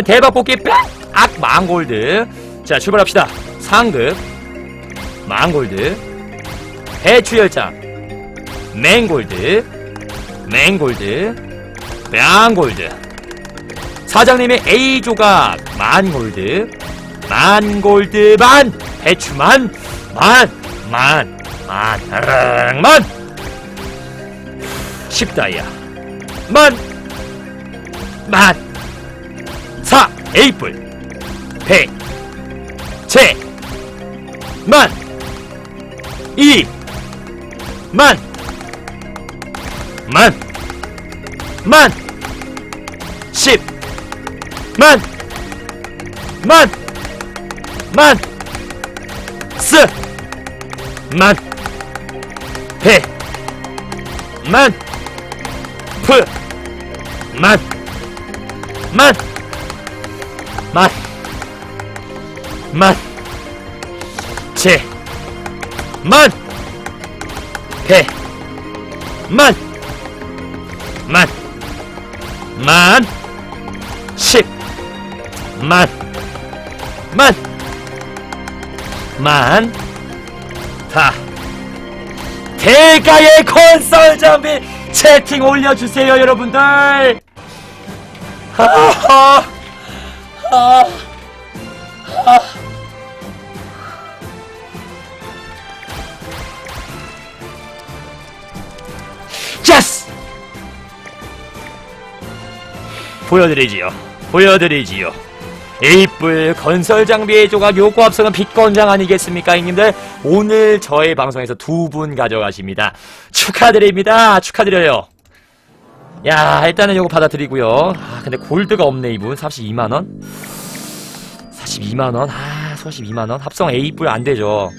일단은 대박 뽑기 빡악 망골드. 자 출발합시다. 상급 망골드. 배추열장 맹골드. 맹골드. 맹골드. 사장님의 A 조각 만골드. 만골드 만! 배추만 만만 만만! 10다이아 만 만, 사, 에이플, 백, 제, 만, 이, 만, 만, 만, 십, 만, 만, 만, 스, 만, 배, 만, 프, 만, 만! 만! 만! 제! 만! 배! 만! 만! 만! 십! 만! 만! 만! 다! 대가의 콘솔 장비 채팅 올려주세요 여러분들! 아, 아, 아. 보여드리지요. 보여드리지요. 에이뿔 건설 장비의 조각 요구 합성은 빛건장 아니겠습니까, 형님들? 오늘 저의 방송에서 두 분 가져가십니다. 축하드립니다. 축하드려요. 야, 일단은 요거 받아드리고요. 아, 근데 골드가 없네, 이분. 42만원? 42만원? 아, 42만원? 합성 A뿔 안 되죠.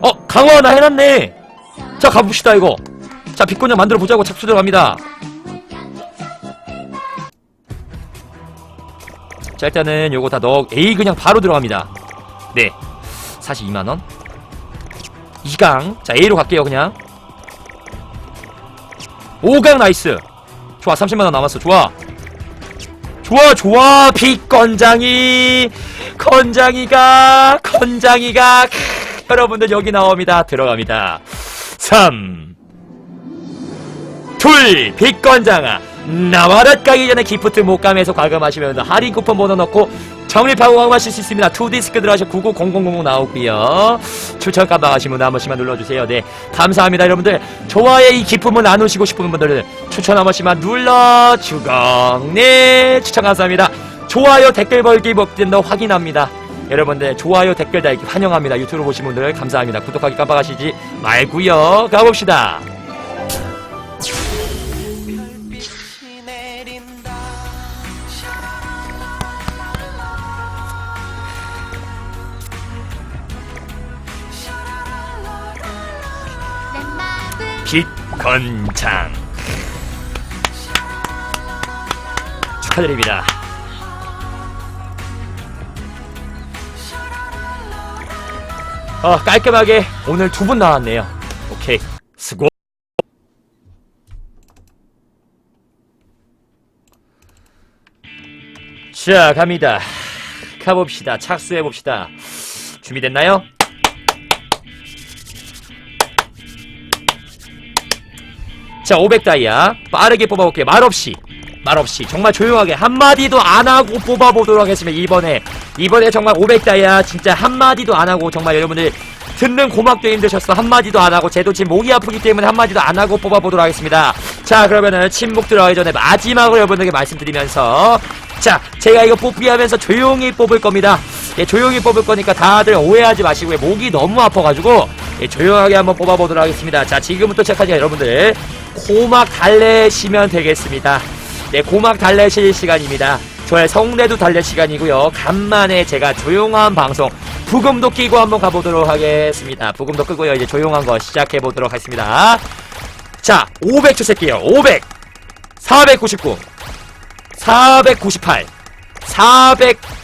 어, 강화 나 해놨네! 자, 가봅시다, 이거. 자, 빛권장 만들어 보자고 착수 들어갑니다. 자, 일단은 요거 다 넣어, A 그냥 바로 들어갑니다. 네. 42만원. 2강. 자, A로 갈게요, 그냥. 5강 나이스. 좋아 30만원 남았어 좋아 좋아 좋아 빛건장이 건장이가 건장이가 크, 여러분들 여기 나옵니다 들어갑니다 3둘 빛건장아 나와라 까기 전에 기프트 못감에서 과금하시면서 할인 쿠폰 번호 넣고 적립하고 과금하실 수 있습니다. 투디스크 들어가셔 990000 나오고요. 추천 깜빡하신 분한 번씩만 눌러주세요. 네 감사합니다 여러분들. 좋아요 이 기쁨을 나누시고 싶은 분들은 추천 한 번씩만 눌러주공 네 추천 감사합니다. 좋아요 댓글 벌기 법된다 확인합니다. 여러분들 좋아요 댓글 달기 환영합니다. 유튜브 보신 분들 감사합니다. 구독하기 깜빡하시지 말고요. 가봅시다. 빛건장 축하드립니다. 어, 깔끔하게 오늘 두 분 나왔네요. 오케이. 수고. 자, 갑니다. 가봅시다. 착수해봅시다. 준비됐나요? 자, 500다이아. 빠르게 뽑아볼게요. 말없이. 말없이. 정말 조용하게. 한마디도 안 하고 뽑아보도록 하겠습니다. 이번에. 이번에 정말 500다이아. 진짜 한마디도 안 하고 정말 여러분들 듣는 고막도 힘드셨어. 한마디도 안 하고. 쟤도 지금 목이 아프기 때문에 한마디도 안 하고 뽑아보도록 하겠습니다. 자, 그러면은 침묵 들어가기 전에 마지막으로 여러분들에게 말씀드리면서. 자, 제가 이거 뽑기 하면서 조용히 뽑을 겁니다. 예, 조용히 뽑을 거니까 다들 오해하지 마시고요. 목이 너무 아파가지고 예, 조용하게 한번 뽑아보도록 하겠습니다. 자, 지금부터 시작하니까 여러분들 고막 달래시면 되겠습니다. 네, 고막 달래실 시간입니다. 저의 성대도 달랠 시간이고요. 간만에 제가 조용한 방송 부금도 끼고 한번 가보도록 하겠습니다. 부금도 끄고요. 이제 조용한 거 시작해 보도록 하겠습니다. 자, 500초 셀게요. 500, 499, 498, 400.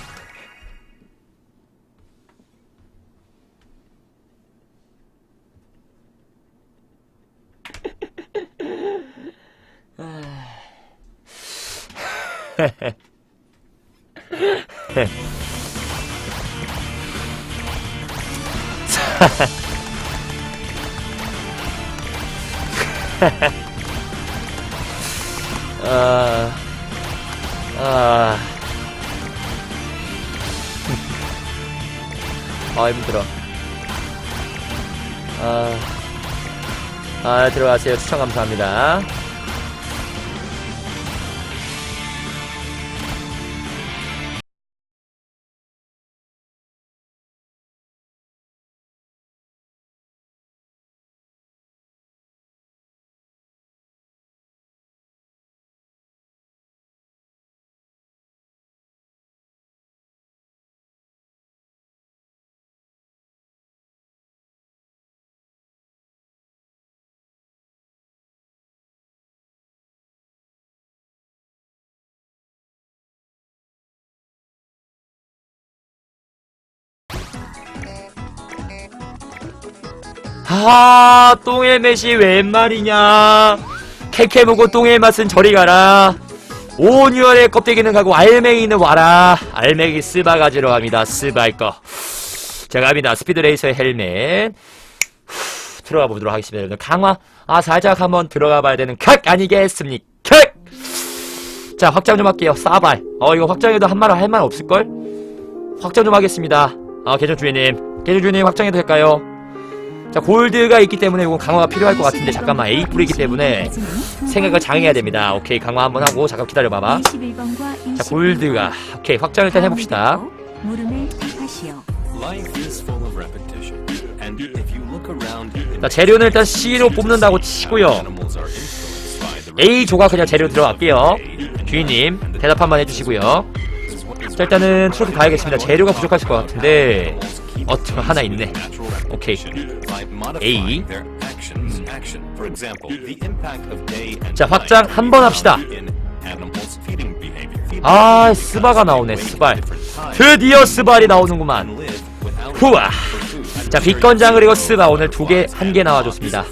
아, 아, 아 힘들어. 아, 아 들어가세요. 추천 감사합니다. 아, 똥의 맛이 웬 말이냐. 먹고 똥의 맛은 저리 가라. 온유월의 껍데기는 가고 알맹이는 와라. 알맹이 스바 가지러 갑니다. 스바일 거. 자, 갑니다. 스피드레이서의 헬멧. 후, 들어가 보도록 하겠습니다. 여러분. 강화. 아, 살짝 한번 들어가 봐야 되는 각 아니겠습니까? 각! 자, 확장 좀 할게요. 싸발. 어, 이거 확장해도 한 말, 할 말 없을걸? 확장 좀 하겠습니다. 아, 계정 주인님. 계정 주인님 확장해도 될까요? 자 골드가 있기 때문에 이건 강화가 필요할 것 같은데 잠깐만 뿌리기 때문에 생각을 장해야 됩니다. 오케이 강화 한번 하고 잠깐 기다려봐봐. 21번과 자 골드가. 오케이 확장 일단 해봅시다. 자 재료는 일단 C로 뽑는다고 치고요. Animals are influenced by the A 조각 그냥 재료 들어갈게요. 주인님 대답 한번 해주시고요. 자 일단은 트로피 가야겠습니다. 재료가 부족하실 것 같은데 어 하나 있네 오케이 A. 자 확장 한 번 합시다 아 스바가 나오네 스발 드디어 스발이 나오는구만 후아 자 빛건장 그리고 스바 오늘 두 개 한 개 나와줬습니다.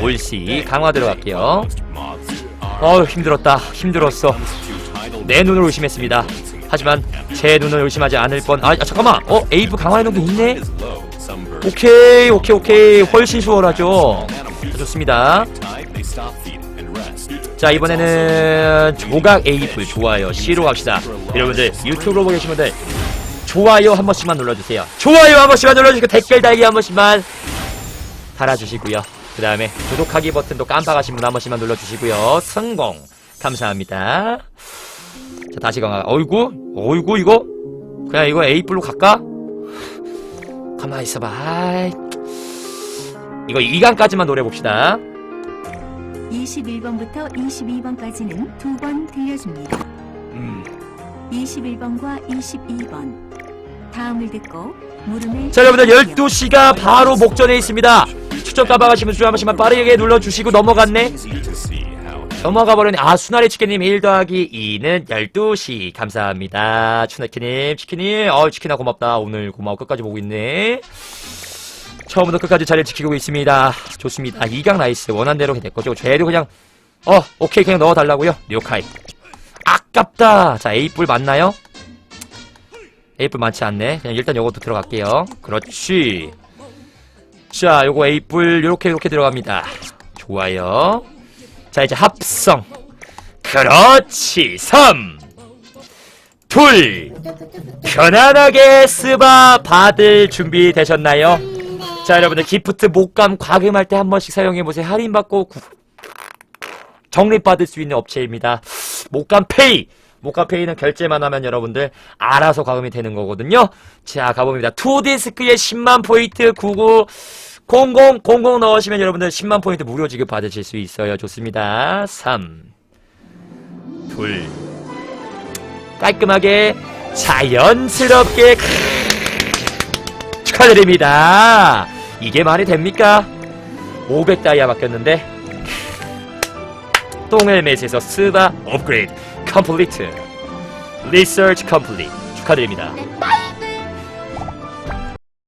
올시 강화 들어갈게요 어우 힘들었다 힘들었어. 내 눈을 의심했습니다 하지만 제 눈을 의심하지 않을 뻔. 아, 아, 잠깐만. 어 에이브 강화해놓은 게 있네? 오케이 오케이 오케이. 훨씬 수월하죠. 자, 좋습니다. 자 이번에는 조각 에이플 좋아요. C로 갑시다. 여러분들 유튜브로 보고 계신 분들 좋아요 한 번씩만 눌러주세요. 좋아요 한 번씩만 눌러주시고 댓글 달기 한 번씩만 달아주시고요. 그 다음에 구독하기 버튼도 깜빡하신 분 한 번씩만 눌러주시고요. 성공. 감사합니다 자 다시 강화 어이구 어이구 이거 그냥 이거 에이플로 갈까? 가만히 있어봐 아이. 이거 2강까지만 노려봅시다 21번부터 22번까지는 두 번 들려줍니다. 음. 21번과 22번. 다음을 듣고 물음을 자 여러분들 답하시오. 12시가 바로 목전에 있습니다 추천 깜빡하시면 줄한 번씩만 빠르게 눌러주시고 넘어갔네 넘어가 버렸네 아 수나리 치킨님 1 더하기 2는 12시. 감사합니다. 추나키님 치킨님 어 치킨아 고맙다. 오늘 고마워. 끝까지 보고 있네. 처음부터 끝까지 자리를 지키고 있습니다. 좋습니다. 2강 나이스. 원한대로 됐거죠. 쟤도 그냥 어 오케이. 그냥 넣어달라고요? 료카이. 아깝다. 자 A뿔 맞나요? A뿔 많지 않네. 그냥 일단 요것도 들어갈게요. 그렇지. 자 요거 A뿔 요렇게 요렇게 들어갑니다. 좋아요 자 이제 합성. 그렇지 3 둘. 편안하게 스바 받을 준비 되셨나요? 자 여러분들 기프트 목감 과금할 때 한 번씩 사용해보세요. 할인받고 구- 적립받을 수 있는 업체입니다. 목감 페이. 목감 페이는 결제만 하면 여러분들 알아서 과금이 되는 거거든요. 자 가봅니다. 투디스크에 10만 포인트 99 00 00 넣으시면 여러분들 10만 포인트 무료 지급 받으실 수 있어요. 좋습니다. 3 둘. 깔끔하게 자연스럽게 축하드립니다. 이게 말이 됩니까? 500 다이아 바뀌었는데 똥헬멧에서 스바 업그레이드 컴플리트. 리서치 컴플리트. 축하드립니다